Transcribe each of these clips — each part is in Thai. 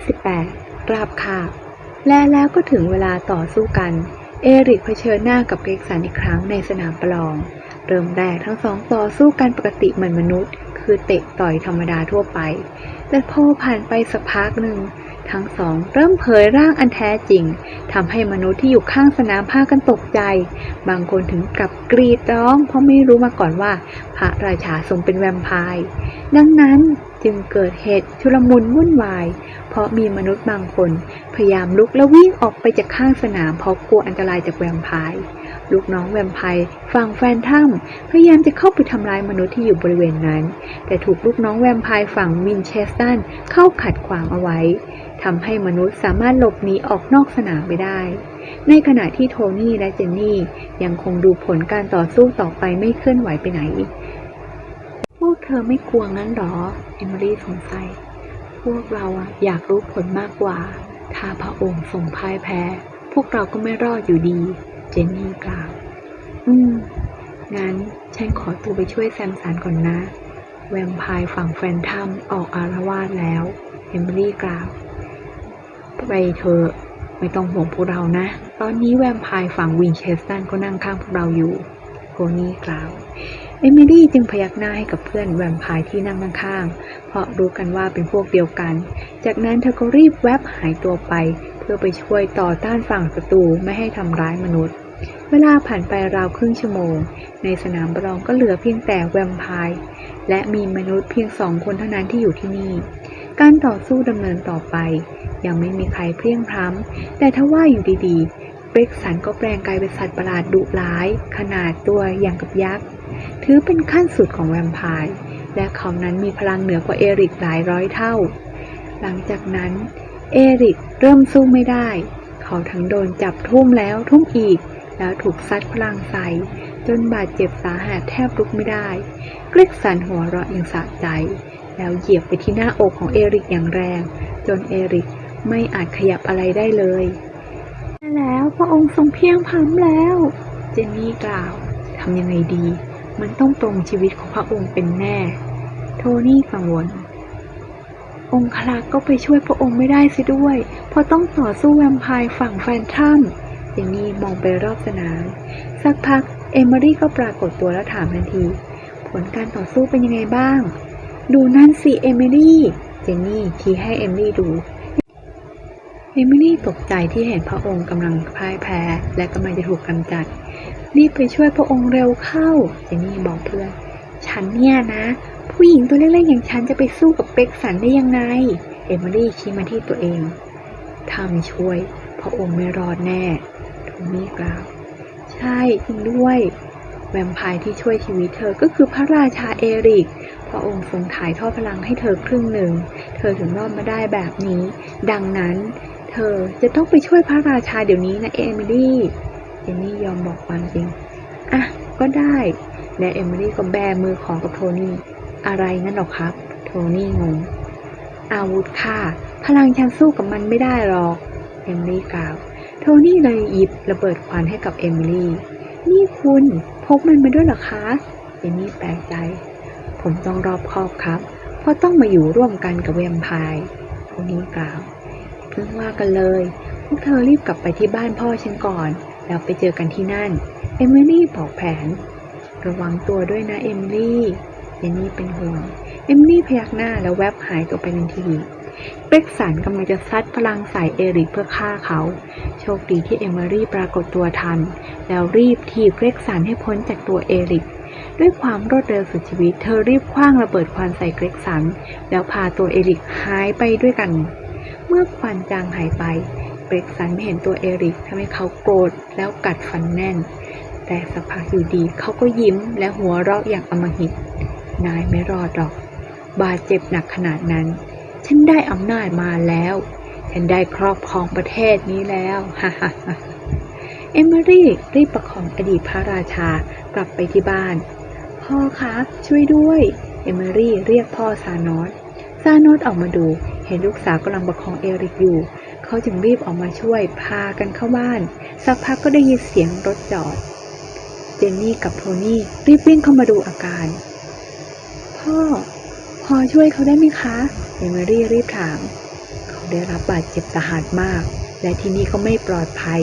28 ราบคาบ และแล้วก็ถึงเวลาต่อสู้กัน เอริกเผชิญหน้ากับเกรกสันอีกครั้งในสนามประลอง เริ่มแรกทั้งสองต่อสู้กันปกติเหมือนมนุษย์ คือเตะต่อยธรรมดาทั่วไป แต่พอผ่านไปสักพักหนึ่ง ทั้งสองเริ่มเผยร่างอันแท้จริงทำให้มนุษย์ที่อยู่ข้างสนามพากันตกใจ บางคนถึงกับกรีดร้อง เพราะไม่รู้มาก่อนว่า พระราชาทรงเป็นแวมไพร์ดังนั้นจึงเกิดเหตุชุลมุนวุ่นวาย เพราะมีมนุษย์บางคน พยายามลุกและวิ่งออกไปจากข้างสนามเพราะกลัวอันตรายจากแวมไพร์ ลูกน้องแวมไพร์ฝั่งแฟนถ้ำพยายามจะเข้าไปทำร้ายมนุษย์ที่อยู่บริเวณนั้น แต่ถูกลูกน้องแวมไพร์ฝั่งวินเชสตันเข้าขัดขวางเอาไว้ทำให้มนุษย์สามารถหลบหนีออกนอกสนามไปได้ ในขณะที่โทนี่และเจนนี่ยังคงดูผลการต่อสู้ต่อไปไม่เคลื่อนไหวไปไหน พวกเธอไม่กลัวงั้นหรอ เอมิลี่สงสัย พวกเราอะอยากรู้ผลมากกว่า ถ้าพระองค์ทรงพ่ายแพ้ พวกเราก็ไม่รอดอยู่ดี เจนนี่กล่าวอืม งั้นฉันขอตัวไปช่วยแซมสันก่อนนะ แวมไพร์ฝั่งแฟนทัมออกอารวาสแล้ว เอมิลี่กล่าว ไปเถอะ ไม่ต้องห่วงพวกเรานะ ตอนนี้แวมไพร์ฝั่งวินเชสตันก็นั่งข้างพวกเราอยู่โกนี่กล่าว เอมิลี่จึงพยักหน้าให้กับเพื่อนแวมไพร์ที่นั่งข้างๆ เพราะรู้กันว่าเป็นพวกเดียวกัน จากนั้นเธอก็รีบแวบหายตัวไป เพื่อไปช่วยต่อต้านฝั่งศัตรูไม่ให้ทำร้ายมนุษย์ เวลาผ่านไปราวครึ่งชั่วโมง ในสนามประลองก็เหลือเพียงแต่แวมไพร์และมีมนุษย์เพียงสองคนเท่านั้นที่อยู่ที่นี่ การต่อสู้ดำเนินต่อไป ยังไม่มีใครเพียงพล้ำแต่ถ้าว่าอยู่ดีๆเบรกสันก็แปลงกายเป็นสัตว์ประหลาดดุร้าย ขนาดตัวอย่างกับยักษ์ถือเป็นขั้นสุดของแวมไพร์และเขานั้นมีพลังเหนือกว่าเอริกหลายร้อยเท่า หลังจากนั้น เอริกเริ่มสู้ไม่ได้ เขาทั้งโดนจับทุ่มแล้วทุ่มอีก แล้วถูกซัดพลังใส่จนบาดเจ็บสาหัสแทบลุกไม่ได้เกรกสันหัวเราะอย่างสะใจ แล้วเหยียบไปที่หน้าอกของเอริกอย่างแรง จนเอริกไม่อาจขยับอะไรได้เลย แล้วพระองค์ทรงเพียงพล้ำแล้ว เจนนี่กล่าวทำยังไงดี มันต้องตรงชีวิตของพระองค์เป็นแน่ โทนี่กังวล องคลักษ์ก็ไปช่วยพระองค์ไม่ได้เสิด้วย เพราะต้องต่อสู้แวมไพร์ฝั่งแฟนทัม เจนนี่มองไปรอบสนาม สักพักเอมิลี่ก็ปรากฏตัวแล้วถามทันที ผลการต่อสู้เป็นยังไงบ้าง ดูนั่นสิเอมิลี่ เจนนี่ชี้ให้เอมิลี่ดู เอมิลี่ตกใจที่เห็นพระองค์กำลังพ่ายแพ้ และกำลังจะถูกกำจัด รีบไปช่วยพระองค์เร็วเข้า เจนนี่บอกเพื่อน ฉันเนี่ยนะ ผู้หญิงตัวเล็กๆอย่างฉันจะไปสู้กับเป็กสันได้ยังไง เอมิลี่ชี้มาที่ตัวเองถ้าไม่ช่วย พระองค์ไม่รอดแน่ มี่กล่าว ใช่จริงด้วย แวมไพร์ที่ช่วยชีวิตเธอก็คือพระราชาเอริก พระองค์ทรงถ่ายทอดพลังให้เธอครึ่งหนึ่ง เธอถึงรอดมาได้แบบนี้ ดังนั้น เธอจะต้องไปช่วยพระราชาเดี๋ยวนี้นะเอมิลี่เจนนี่ยอมบอกความจริง อะ ก็ได้ และเอมิลี่ก็แบมือของกับโทนี่ อะไรนั่นหรอครับ โทนี่งงอาวุธค่ะ พลังฉันสู้กับมันไม่ได้หรอก เอมิลี่กล่าว โทนี่เลยหยิบระเบิดควันให้กับเอมิลี่ นี่คุณพกมันมาด้วยหรอคะเจนนี่แปลกใจ ผมต้องรอบคอบครับ เพราะต้องมาอยู่ร่วมกันกับแวมไพร์โทนี่กล่าว เพิ่งว่ากันเลย พวกเธอรีบกลับไปที่บ้านพ่อฉันก่อน แล้วไปเจอกันที่นั่น เอมิลี่บอกแผน ระวังตัวด้วยนะเอมิลี่เจนนี่เป็นห่วง เอมิลี่พยักหน้าแล้วแวบหายตัวไปทันที เบรกสันกำลังจะซัดพลังใส่เอริกเพื่อฆ่าเขา โชคดีที่เอมิลี่ปรากฏตัวทัน แล้วรีบถีบเบรกสันให้พ้นจากตัวเอริก ด้วยความรวดเร็วสุดชีวิต เธอรีบคว้างระเบิดควันใส่เกรกสัน แล้วพาตัวเอริกหายไปด้วยกัน เมื่อควันจางหายไปเบรกสันไม่เห็นตัวเอริกทำให้เขาโกรธแล้วกัดฟันแน่น แต่สักพักอยู่ดีเขาก็ยิ้มและหัวเราะอย่างอมหิต นายไม่รอดหรอก บาดเจ็บหนักขนาดนั้น ฉันได้อำนาจมาแล้ว ฉันได้ครอบครองประเทศนี้แล้วฮ่าฮ่าฮ่าเอมิลี่รีบประคองอดีตพระราชากลับไปที่บ้าน พ่อคะช่วยด้วย เอมิลี่เรียกพ่อซานอสซานอสออกมาดู เห็นลูกสาวกำลังประคองเอริกอยู่ เขาจึงรีบออกมาช่วยพากันเข้าบ้าน สักพักก็ได้ยินเสียงรถจอด เจนนี่กับโทนี่รีบวิ่งเข้ามาดูอาการ พ่อ พอช่วยเขาได้ไหมคะเอมิลี่รีบถาม เขาได้รับบาดเจ็บสาหัสมาก และที่นี่ก็ไม่ปลอดภัย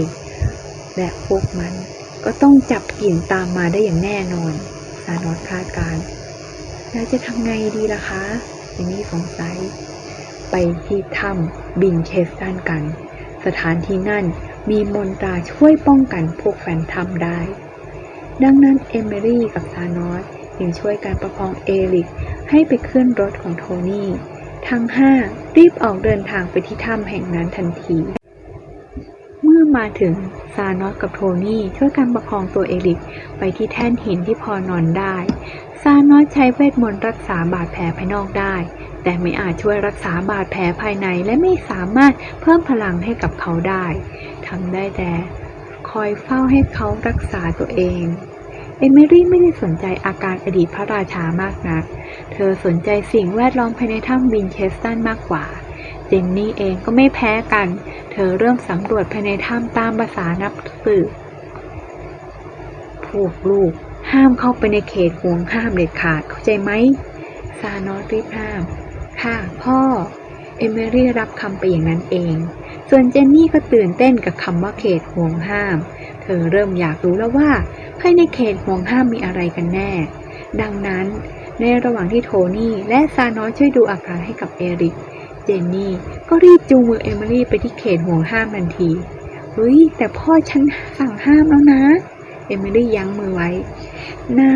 และพวกมันก็ต้องจับกลิ่นตามมาได้อย่างแน่นอนซานอสคาดการณ์แล้วจะทำไงดีล่ะคะเอมี่สงสัย ไปที่ถ้ำบินเคสตันกัน สถานที่นั่นมีมนตราช่วยป้องกันพวกแฟนถ้ำได้ ดังนั้นเอมิลี่กับซานอส จึงช่วยการประคองเอริกให้ไปขึ้นรถของโทนี่ ทั้งห้ารีบออกเดินทางไปที่ถ้ำแห่งนั้นทันที เมื่อมาถึงซานอสกับโทนี่ช่วยกันประคองตัวเอริกไปที่แท่นหินที่พอนอนได้ ซานอสใช้เวทมนต์รักษาบาดแผลภายนอกได้ แต่ไม่อาจช่วยรักษาบาดแผลภายในและไม่สามารถเพิ่มพลังให้กับเขาได้ทำได้แต่คอยเฝ้าให้เขารักษาตัวเอง เอมิลี่ไม่ได้สนใจอาการอดีตพระราชามากนัก เธอสนใจสิ่งแวดล้อมภายในถ้ำวินเชสตันมากกว่า เจนนี่เองก็ไม่แพ้กัน เธอเริ่มสำรวจภายในถ้ำตามภาษานักสืบพวกลูกห้ามเข้าไปในเขตห่วงห้ามเด็ดขาดเข้าใจไหม ซานอสรีบห้าม ค่ะ พ่อ เอมิลี่รับคำไปอย่างนั้นเอง ส่วนเจนนี่ก็ตื่นเต้นกับคำว่าเขตห่วงห้าม ธอเริ่มอยากรู้แล้วว่าภายในเขตห่วงห้ามมีอะไรกันแน่ ดังนั้น ในระหว่างที่โทนี่และซาน้อสช่วยดูอาการให้กับเอริก เจนนี่ก็รีบจูงมือเอมิลี่ไปที่เขตห่วงห้ามทันที เฮ้ย แต่พ่อฉันสั่งห้ามแล้วนะ เอมิลี่ยั้งมือไว้ น่า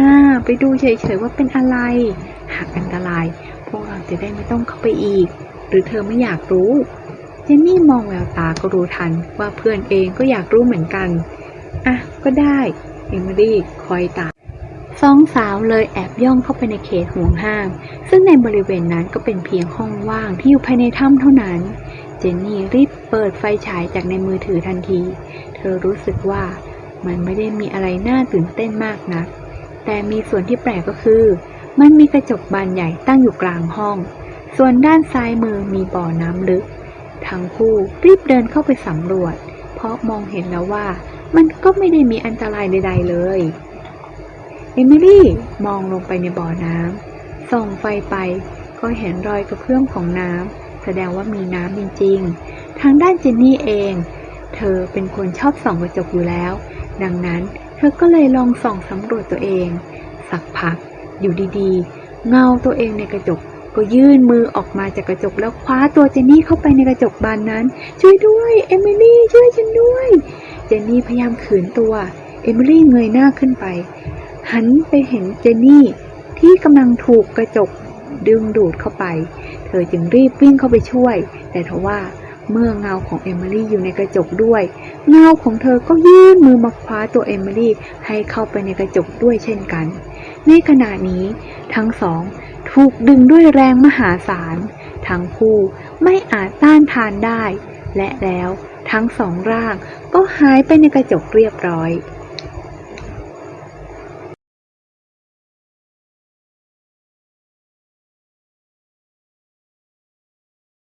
ไปดูเฉยๆว่าเป็นอะไร หากอันตราย พวกเราจะได้ไม่ต้องเข้าไปอีก หรือเธอไม่อยากรู้ เจนนี่มองแววตาก็รู้ทันว่าเพื่อนเองก็อยากรู้เหมือนกัน อะก็ได้เอมิลี่คอยตามสองสาวเลยแอบย่องเข้าไปในเขตห่วงห้าม ซึ่งในบริเวณนั้นก็เป็นเพียงห้องว่างที่อยู่ภายในถ้ำเท่านั้น เจนนี่รีบเปิดไฟฉายจากในมือถือทันที เธอรู้สึกว่ามันไม่ได้มีอะไรน่าตื่นเต้นมากนัก แต่มีส่วนที่แปลกก็คือ มันมีกระจกบานใหญ่ตั้งอยู่กลางห้อง ส่วนด้านซ้ายมือมีบ่อน้ำลึก ทั้งคู่รีบเดินเข้าไปสำรวจ เพราะมองเห็นแล้วว่า มันก็ไม่ได้มีอันตรายใด ๆ เลย เอมิลี่มองลงไปในบ่อน้ำส่องไฟไปก็เห็นรอยกระเพื่อมของน้ำแสดงว่ามีน้ำจริง ๆ ทางด้านเจนนี่เอง เธอเป็นคนชอบส่องกระจกอยู่แล้ว ดังนั้นเธอก็เลยลองส่องสำรวจตัวเอง สักพักอยู่ดีๆ เงาตัวเองในกระจก ก็ยื่นมือออกมาจากกระจกแล้วคว้าตัวเจนนี่เข้าไปในกระจกบานนั้น ช่วยด้วย เอมิลี่ช่วยฉันด้วย เจนนี่พยายามขืนตัว เอมิลี่เงยหน้าขึ้นไป หันไปเห็นเจนนี่ที่กำลังถูกกระจกดึงดูดเข้าไป เธอจึงรีบวิ่งเข้าไปช่วย แต่ทว่า เมื่อเงาของเอมิลี่อยู่ในกระจกด้วย เงาของเธอก็ยื่นมือมาคว้าตัวเอมิลี่ให้เข้าไปในกระจกด้วยเช่นกัน ในขณะนี้ทั้งสองถูกดึงด้วยแรงมหาศาล ทั้งคู่ไม่อาจต้านทานได้ และแล้วทั้งสองร่างก็หายไปในกระจกเรียบร้อย